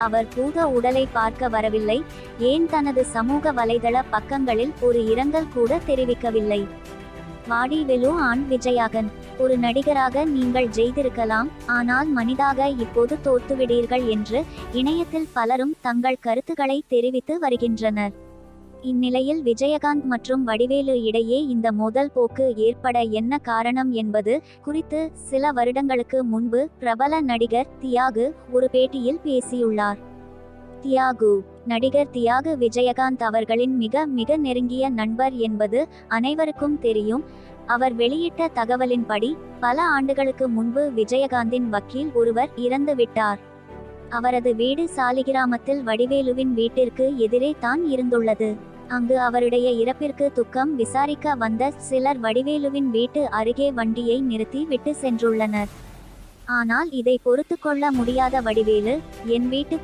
அவர் பூத உடலை பார்க்க வரவில்லை ஏன் தனது சமூக வலைதள பக்கங்களில் ஒரு இரங்கல் கூட தெரிவிக்கவில்லை. வாடி வெலு ஆண் விஜயாகன் ஒரு நடிகராக நீங்கள் ஜெய்திருக்கலாம் ஆனால் மனிதாக இப்போது தோத்துவிடீர்கள் என்று இணையத்தில் பலரும் தங்கள் கருத்துக்களை தெரிவித்து வருகின்றனர். இந்நிலையில் விஜயகாந்த் மற்றும் வடிவேலு இடையே இந்த மோதல் போக்கு ஏற்பட என்ன காரணம் என்பது குறித்து சில வருடங்களுக்கு முன்பு பிரபல நடிகர் தியாகு ஒரு பேட்டியில் பேசியுள்ளார். தியாகு நடிகர் தியாகு விஜயகாந்த் அவர்களின் மிக மிக நெருங்கிய நண்பர் என்பது அனைவருக்கும் தெரியும். அவர் வெளியிட்ட தகவலின்படி பல ஆண்டுகளுக்கு முன்பு விஜயகாந்தின் வக்கீல் ஒருவர் இறந்து விட்டார். அவரது வீடு சாலிகிராமத்தில் வடிவேலுவின் வீட்டிற்கு எதிரே தான் இருந்துள்ளது. அங்கு அவருடைய இறப்பிற்கு துக்கம் விசாரிக்க வந்த சிலர் வடிவேலுவின் வீட்டு அருகே வண்டியை நிறுத்தி விட்டு சென்றுள்ளனர். ஆனால் இதை பொறுத்து கொள்ள முடியாத வடிவேலு என் வீட்டு